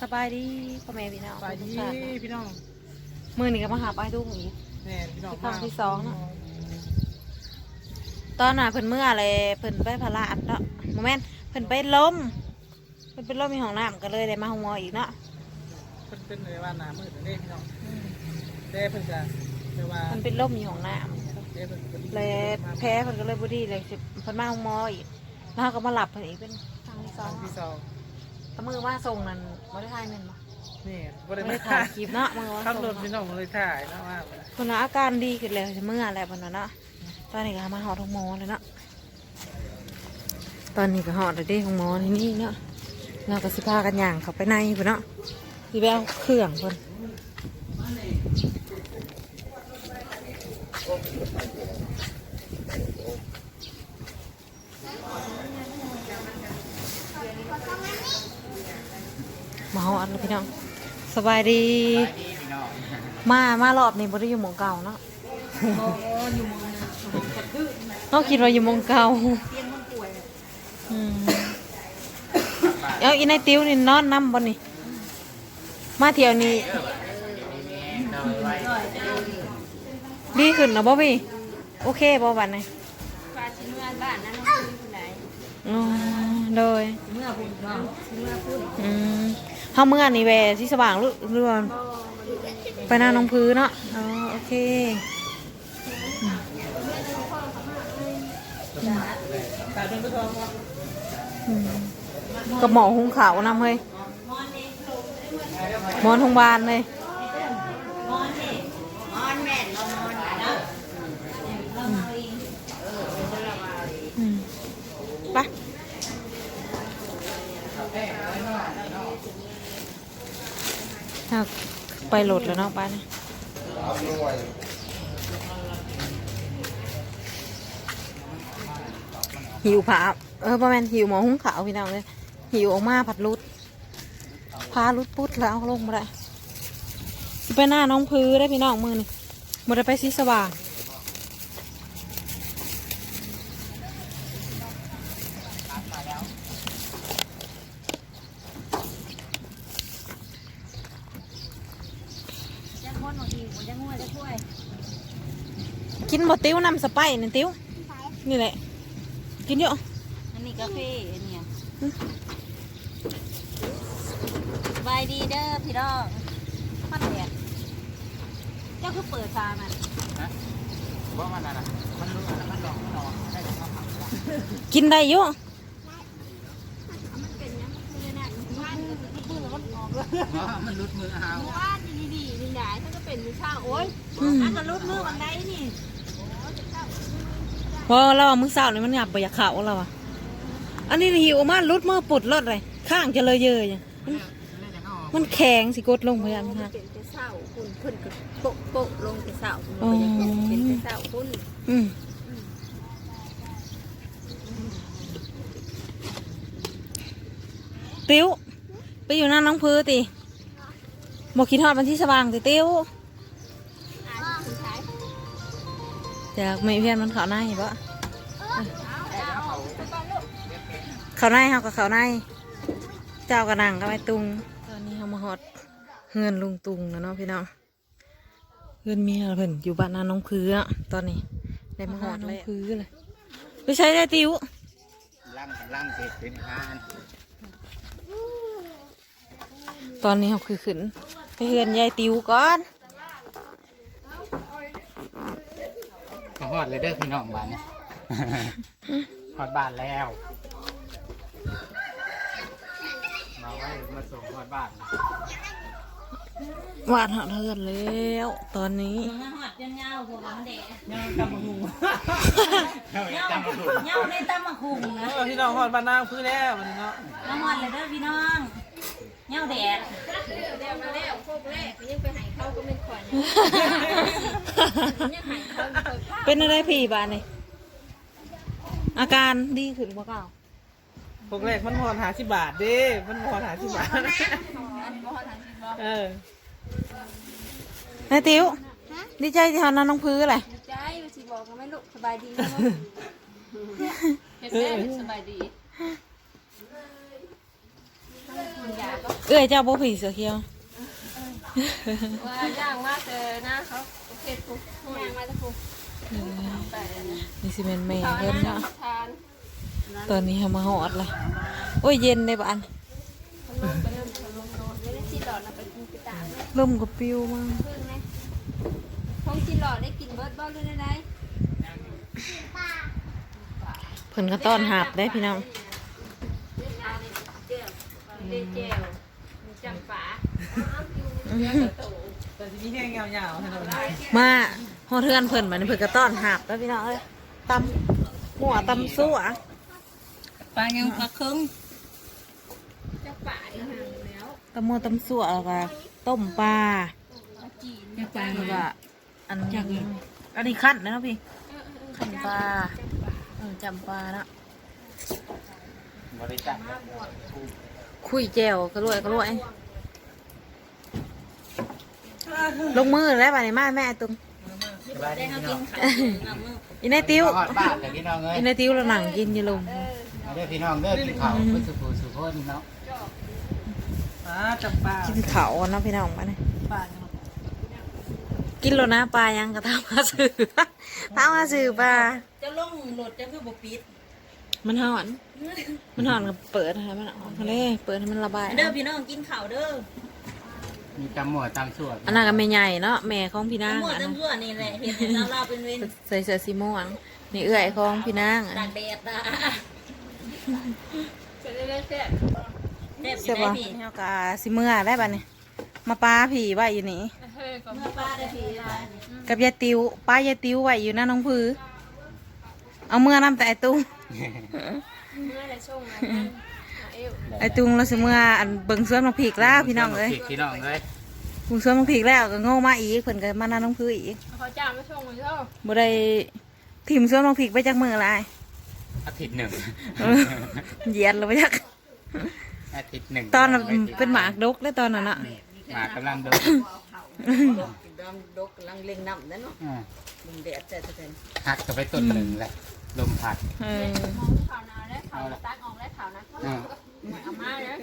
สบายดีพ่อแม่พี่น้องไปดีทุกท่านพี่น้องมือนี่ก็มาหาป้ายทุ่งอีก แม่พี่น้องที่ครั้งที่สองเนอะตอนน่ะเพิ่นเมื่ออะไรเพิ่นไปพาราอัดเนาะโมเมนต์เพิ่นไปล้มเพิ่นเป็นล้มมีห้องน้ำก็เลยได้มาห้องหมออีกเนาะเพิ่นเป็นเลยว่าหนามืดเด้พี่น้องแต่เพิ่นจะเรียกว่าเพิ่นเป็นล้มมีห้องน้เด้เพิ่นก็ำเลยแพ้เพิ่นก็เลยบ่ดีเลยสิเพิ่นมาห้องหมออีกแล้วเขาก็มาหลับเพิ่นอีกเป็นครั้งที่สคอรั้งงที่สอง แต่มือมาส่งนั่นบ่ได้ถ่ายแม่นบ่นี่บ่บ่ได้ได้มาถ่ายคลิปเนาะมือว่าขับส่งรถพี่น้องเลยถ่ายนะว่าเพิ่นว่าอาการดีขึ้นแล้วจะเมื่อแล้วเพิ่นว่าเนาะตอนนี้ก็มาหอดห้องหมอเลยเนาะตอนนี้ก็หอดเลยเด้ห้องหมอที่นี่เนาะเราก็สิพากันย่างเข้าไปในเพิ่นเนาะสิไปเอาเครื่องเพิ่น มาหอดเลย พี่น้องสบายดี มา มารอบนี้บ่ได้อยู่หมองเก่าเนาะเขาคิดว่าอยู่หมองเก่าอืมเอาอีนายติ้วนี่นอนน้ำบ่นี่ มาเที่ยวนี้ดีขึ้นนะบ่พี่ โอเคบ่บัดนี้ปลาชิ้นเมื่อบ้านนั้นน้องคุณผู้ใดอ๋อโดยเมื่อพุ่นเนาะเมื่อพุ่นอืม เฮาเมื่อนี่แวที่สว่างหรือหรือว่าไปหน้าน้องพื้นเนาะอ๋อโอเคกับหมอหุงขาวนำเฮ้ยหมอนทงบานเลย มอนแม่นมอนเนาะ อืมไป เอาไปโหลดแล้วเนาะไปนะหิวผาเออประมาณหิวหมอหุงขาวพี่น้องเลยหิวออกมาผัดรุดพารุดปุ๊ดแล้วลงมาได้สิไปหน้าน้องพื้ได้พี่น้องมือนี่มาได้ไปสีสว่าง จะคน หนูอีกบ่จะงัวจะช่วยกินบะติ้วนำสไปร์นี่ติ้วนี่แหละ กินเยอะอันนี้กาแฟอันเนี่ยสบายดีเด้อพี่น้องมันแดดเจ้าคือเปิดฟามันว่ามันอะไรมันรู้อะไรมันหลอกมันหลอกได้ของเขากินได้เยอะมันเป็นยังคือเนี่ยว่านก็คือพูดแล้วมันออกเลยมันรุดมือเอา ว่านดีดีดีใหญ่ถ้าก็เป็นมือข้าวโอ้ยอันก็รุดมือวันใดนี่พราะเราอามึงเศร้านี่มันหยับไปอยากข่าเราอะอันนี้หิวมากรุดมือปุดรถเลยข้างจะเลยเยอะอย่างมันแข็งสิกดลงพยายามมันฮะเป็นแต่เศร้าคุณเพิ่นก็โปะโปะลงแต่เศร้าคุณเป็นแต่เศร้าคุณอืมติ้วไปอยู่หน้าน้องพื้นติ บอกคิดทอดมันที่สว่างติติ้วอ่านคุณใช้จากไม่เพี้ยนมันเขาในเห็นปะเอาเอาไปก่อนลูกเขาในเขากับเขาใน เจ้ากระนังกับไอ้ตุง ตอนนี้เขามาฮอดเงินลุงตุงแล้วเนาะพี่น้องเงินเมียเพิ่นอยู่บ้านนาน้องพื้อะตอนนี้ได้มาฮอดน้องพื้เลยไปใช้ได้ติ้วล่างล่างเสร็จเป็นงานตอนนี้เขาคือขึ้น ไปเฮือนยายติ้วก่อนก็ฮอดเลยเด้อพี่น้องบ้านนี้ฮอดบ้านแล้วมาไว้มาส่งฮอดบ้านวาดหอดเฮือนแล้วตอนนี้มาหอดจนเงาพวกมันแดดยังจำมาหูเงาเงาในตำมะคุงนะเออพี่น้องฮอดบ้านนางพื้นแล้ววันนี้เนาะมาหอดเลยเด้อพี่น้อง เงาแดดเดี๋ยวมาแล้วพวกแรกยังไปหายเขาก็ไม่ขวัญยังหายเขาเคยพลาดเป็นอะไรพี่บ้านนี่อาการดีขึ้นกว่าเก่าพวกแรกมันพอหาสิบบาทเด้มันพอหาสิบบาทอันนี้บ่ทันสิบ่เออนายติ้วดีใจที่ฮอดนาน้องพื้อะไรดีใจว่าสิบอกก็ไม่ลูกสบายดีนะเฮ็ดแม่สบายดีคุณยาก็ เออ้ยเจ้าบ่ผีเสือเขียวว่าย่างมากเลยนะเขาโอเคปุ๊บย่างมาจะปุ๊บนี่สิเป็นแม่เพิ่นเนาะทานตอนนี้เฮามาฮอดเลยโอ้ยเย็นได้บ้านมันลงไปเริ่มมันลงโดนไม่ได้ชีหลอดนะไปกินไปตามเลยลมก็ปิวมาพึ่งไหมพงชีหลอดได้กินเบิร์ดบอลหรือได้เพิ่นก็ต้อนรับได้พี่น้องเจียว เดเจลจำฝาแต่ที่นี่แห้งยาวๆให้เราได้มาฮอดเทือนเพิ่นมานี่เพิ่นก็ต้อนรับแล้วพี่น้องเอ้ยตำหัวตำซั่วปลายังปลาครึ่งจะป่าอีกห่างแล้วตำหัวตำซั่วแล้วก็ต้มปลาจีนแล้วก็อันอันนี้ขั้นนะเนาะพี่ขั้นปลาเออจำปลาเนาะบริจาค คุยแจวกระรวยกระรวยลงมือแล้วไปในมาแม่ตุ้มสบายดีพี่น้องอีนายติ้วมาฮอดบ้านแต่พี่น้องเอ้ยอีนายติ้วเราหนังกินอยู่ลุมมาเด้อพี่น้องเด้อกินข้าวเพื่อสุขสุขคนเนาะอ่าจับปลากินเขาเนาะพี่น้องมาเนี่ยปลาเนาะกินแล้วนะปลายังกระทำมาสื่อทำมาสื่อปลาจะลงโหลดจะคือบ่ปิด มันหอน มันหอนกับเปิดให้มันออกมาเลยเปิดให้มันระบาย เด้อพี่น้องกินข้าวเด้อมีตำหมวดตำสวดอันนั้นก็แม่ใหญ่เนาะแม่ของพี่นางหมดอันนั้นตำรวจนี่แหละเห็นเราเราเป็นเวรใส่เสื้อสีม่วงนี่เอื้อยของพี่นางอันตานั้กนแดดนะเสร็จแล้วเสร็จเสร็จเสื้อได้บ่พี่เฮากะสิเมื่อได้ป่ะนี่มาปลาผีไว้อยู่นี่เมื่อป้าได้พี่ได้กับยายติวป้ายายติวไว้อยู่หน้าน้องพือเอาเมื่อน้ำแต่ไอตุ้ง เมื่อได้ช่วงนั้นเอวไอตุ้งเราสิเมื่ออันเบิ่งสวนมักผีกแล้วพี่น้องเอ้ยพี่น้องเอ้ยเบิ่งสวนมักผีกแล้วก็โง่มาอีกเพิ่นก็มาหน้าน้องพืออีกเขาจ้างมาช่วงมันเท่าบ่ได้ทีมสวนมักผีกไปจากมือหลายอาทิตย์หนึ่งเออเหยียดเราไปจากอาทิตย์หนึ่งตอนนั้นเป็นหมากดกเลยตอนนั้นน่ะหมากำลังเดินดำดกกำลังเล็งน้ำนั่นเนาะอ่ามึงแดดแต่แต่หักกับไปต้นหนึ่งแหละ ลมพัดเออข่าวนาและข่าวตักออกและข่าวนะอ่าเอามาเลย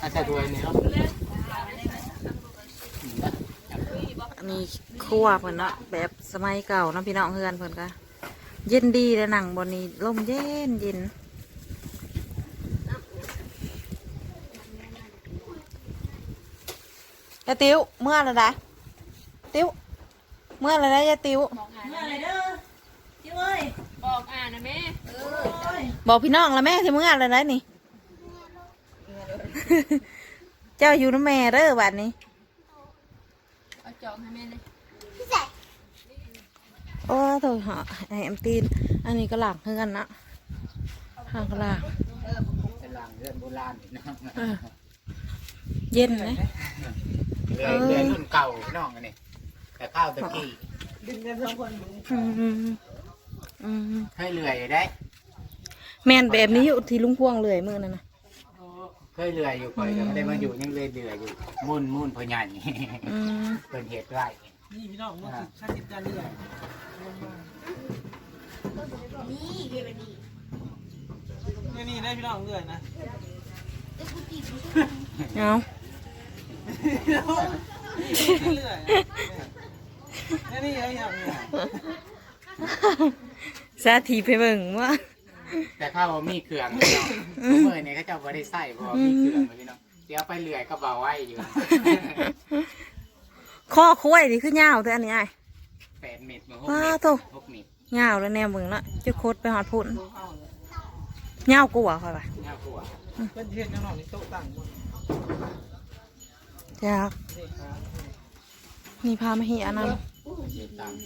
อาจจะรวยนี่เนาะอันนี้ครัวเพิ่นเนาะแบบสมัยเก่าเนาะพี่น้องเฮือนเพิ่นก็เย็นดีเลยหนังบนนี้ลมเย็นเย็นยายติ๋วเมื่อไรได้ติ๋ว เมื่อไรได้ยายติ๋วบอกอ่านอะไรเด้อจิ้วเอ้ยบอกอ่านนะแม่เออบอกพี่น้องแล้วแม่ที่เมื่อไรได้นี่เจ้าอยู่น้ำแม่เด้อบัดนี้เอาจองให้แม่เลยโอ้โถเหาะไอแอมตีนอันนี้ก็หลังเฮือนนะห่างก็หลังเป็นหลังเรือนโบราณนี่เนาะเออเย็นนะเรือนเรือนรุ่นเก่าพี่น้องอันนี้ แต่ข้าวตะกี้ดึงกันสองคนอืมอืมเคยเลื่อยอยู่ได้ แมนแบบนี้อยู่ที่ลุงพวงเลยมือนั่นนะเคยเลื่อยอยู่ก่อยก็ไม่ได้มาอยู่ยังเลยเลื่อยอยู่มุ่นมุ่นพอใหญ่อืมเป็นเหตุไรนี่พี่น้องมันคือขั้นติดจานเรือนี่นี่ได้พี่น้องเรือนะเอาเรือนี่นี่ยังยังเนี่ย สาธีไปเบิ่งว่า แต่ข้าวบ่มีเครื่องพี่น้องเมื่อนี้เขาเจ้าบ่ได้ใส่เพราะว่ามีเครื่องเลยพี่น้องเดี๋ยวไปเลื่อยก็เบาไว้อยู่ข้อคุ้ยนี่คือยาวแต่อันนี้ไอ้แปดเม็ดมาหกว้าเม็ดโถ่หกเม็ดยาวแล้วแนวเบิ่งเนาะจะโคตรไปหอดพุ่นยาวกว่าค่อยป่ะน่ากลัวเป็นเทียนยังหน่อยนี่โต๊ะตั้งบนอยากเด็กครับนี่พามาเฮียอันนั้น เจ็ดตังค์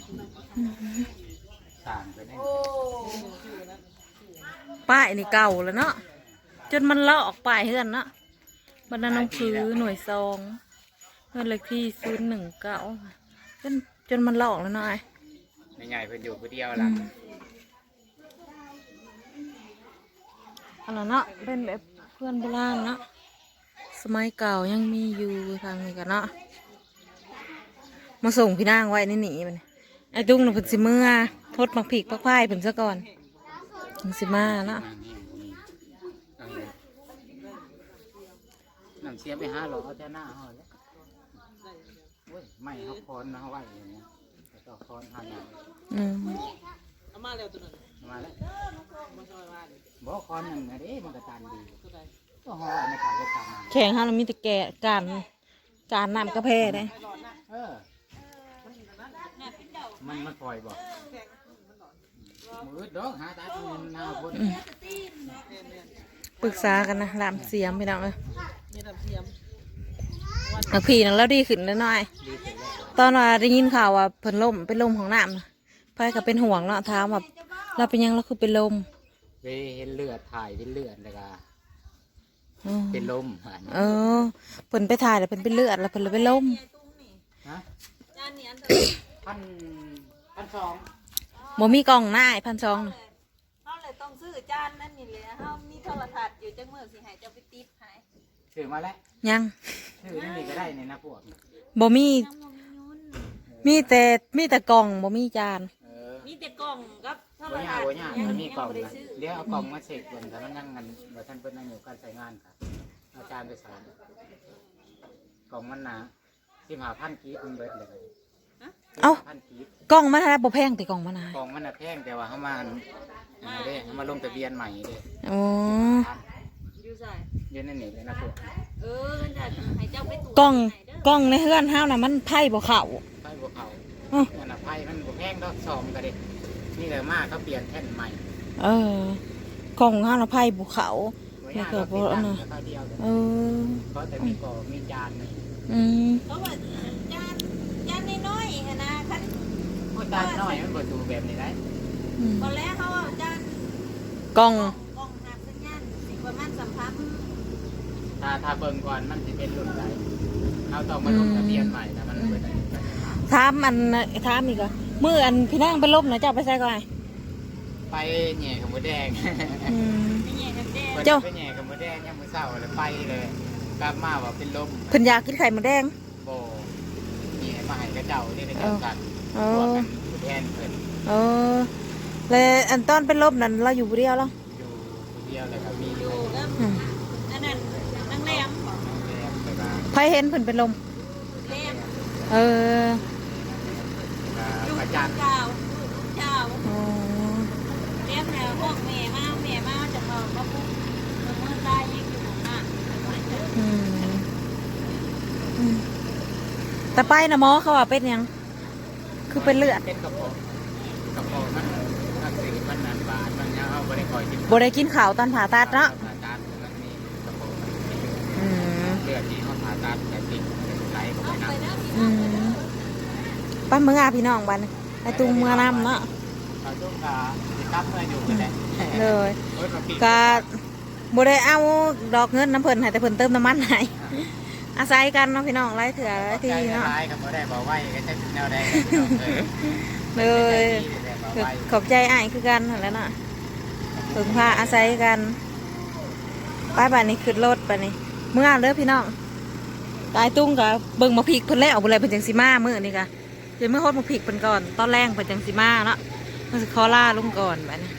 สามไปได้ป้ายนี่เก่าแล้วเนาะจนมันเลาะออกป้ายเฮือนเนาะบรรณาน้องพื้หน่วยซองเฮือนเลขที่ศูนย์หนึ่งเก้าจนจนมันเลาะออกแล้วเนาะไอ้ไม่ใหญ่เพิ่นอยู่ผู้เดียวละอันนั้นเนาะเป็นแบบเพื่อนโบราณเนาะสมัยเก่ายังมีอยู่ทางนี้กันเนาะ มาส่งพี่นางไว้ในหนีมันไอ้ตุ้งน่ะเพิ่นสิเมื่อทดมักผีกพักพายเพิ่นซะก่อนถึงสิมาเนาะนั่งนี่บ่มีเอาเลยเสียไปห้าหลอเอาแต่หน้าเอาแล้วโอ้ยไม่เขาคอนมาเขาไหวอย่างเงี้ยแล้วก็คอนหาอย่างอืมเอามาแล้วตัวนั้นมาแล้วมาช่วยมาดิบอกคอนหนึ่งนะเด้มันก็ตันดีตัวใดก็ห่อไว้ในขายก็ตันแข่งห้าเรามีแต่แก่การการน้ำกระเพาะได้ไปหลอดนะเออ มันมันปล่อยบอกมือดอกหาตาเงินหน้าคนเนียนเนียนปรึกษากันนะลามเสียมพี่น้องเอ้ยนี่น้ำเทียมเอาพี่นั่นแล้วดีขึ้นแล้วหน่อยดีเสร็จแล้วตอนว่าได้ยินข่าวว่าเพิ่นล่มเป็นลมของน้ำน่ะไปก็เป็นห่วงเนาะถามว่าเราเป็นหยังเราคือเป็นลมไปเห็นเลือดถ่ายเป็นเลือดเลยก็อ๋อเป็นลมอันเออเพิ่นไปถ่ายแล้วเพิ่นเป็นเลือดแล้วเพิ่นเลยเป็นลม ฮะจานนี้อันเถพัน พันสองบ่มีกล่องหน้าไอ้พันซองน่ะเขาเลยต้องซื้อจานนั่นนี่เลยเขามีโทรทัศน์อยู่จังมือสิใหายจะไปติดใหายถือมาแล้วยังถือนี่ก็ได้ในนะพวกบ่มีน้ำมันยุ่นมีแต่มีแต่กล่องบ่มีจานเออมีแต่กล่องกับโทรโอ้ยทัศน์โอ้ยมันมีกล่องยังบ่ได้นะซื้อเดี๋ยวเอากล่องมาเสกก่อนแต่มันยังงันเดี๋ยวท่านเพิ่นนั่งอยู่การใช้งานครับอาจารย์ไปสอนกล่องมันหนาที่มาพันกีบมันเบิดเลย เอ้า พันกีบกล่องมันน่ะบ่แพงแต่กล่องมันน่ะกล่องมันน่ะแพงแต่ว่าเขามาอันอันนี้เด้เขามาลงทะเบียนใหม่เด้อ๋ออยู่ใส่ยืนในนี่เลยนะพวกเออมันจะให้เจ้าไปตรวจกล่องให้เด้อกล่องในเฮือนเฮาน่ะมันไพ่บ่เข้าไพ่บวเขาอ้าวนั่นน่ะไพ่มันบวแพงดอกซอมก็เด็นี่เลยมากเขาเปลี่ยนแท่นใหม่เออกล่องเฮาน่ะไพ่บ่เข้า ไว้หน้าเราติดตั้งแล้วก็เดียวเลยเออ เพราะแต่มีก่อมีจานนี่อืมเขาว่าจานจานน้อยๆหั่นนะคัน โอ้ยจานน้อยมันเปิดดูแบบนี้ได้อืมตอนแรกเขาว่าจานกล่อง กล่องหักสัญญาณสิประมาณสัมพันธ์ถ้าถ้าเบิ่งก่อนมันจะเป็นรุ่นใดเขาต้องมาลงทะเบียนใหม่นะมันเปิดอันนี้ถามอันถามอีกอะมื้ออันพี่นางไปลบน่ะเจ้าไปใส่ก่อนไปแหน่กับมือแดงอืม ไม่ใหญ่กันแดงเพิ่นเจ้า ไปแหน่กับมือแดงยังมือเศร้าเลยไปเลยกลับมาว่าเป็นลมเพิ่นอยากกินไข่มดแดง โบนี่ให้มาให้กระเจ้าที่กระเจ้ากัน เอตัวอกันผู้แทนเพิ่นเออแล้วอันตอนเป็นลบนั่นเราอยู่ผู้เดียวแล้วอยู่ผู้เดียวเลยครับมีออยู่ยู่กับอันนั้นนางแรมของน้องแดงแล้วก็ไผเห็นเพิ่นเป็นลม แรมเออลูกอาจารย์เจ้าลูกเจ้าอ๋อแรมแล้วพวกแม่มาแม่มาจะบอกว่าปุ๊บมันเมื่อตายยังอยู่ของอะอืมอืมแต่ไปนะหมอเขาว่าเป็นหยัง คือเป็นเลือดเป็นกระเพาะกระเพาะมันอักเสบมันนันบาดมันยังเอาไปได้คอยกินบ่ได้กินข้าวตอนผ่าตัดเนาะผ่าตัดมันมีกระเพาะมันมีอืมเลือดที่เขาผ่าตัดแต่ติดไหลเข้าไปน้ไปแล้วอืมป้าเมืองอาพี่น้องบัดนไอตุงเมืองน้ำเนาะำเขาต้องการติดตั้งเมื่ออยู่กันแหละเลยโอ้ยมาปีก็บ่ได้เอาดอกเงินน้ำเพิ่นให้แต่เพิ่นเติมน้ำมันให้ อาศัยกันเนาะพี่น้องไล่เถื่อไล่ทีใจเนาะร้ายครับบ่ได้บอกไว้ก็จะแนวใดเลยเลยบอกคือไว้ขอบใจอ้ายคือกันนั่นแหล้วน่ะถึงพาอาศัยกันไปบ้านนี้ขึ้นรถไปนี่เมื่อเด้อพี่น้องตายตุ้งกับเบิ่งมาพริกเพิ่นแล้วบ่เลยเพิ่นจังสิมามื้อนี้กะเดี๋ยวมื้อฮอดมาพริกเพิ่นก่อนตอนแรงเพิ่นจังสิมาเนาะเพิ่นสิขอลาลุงก่อนบัดนี้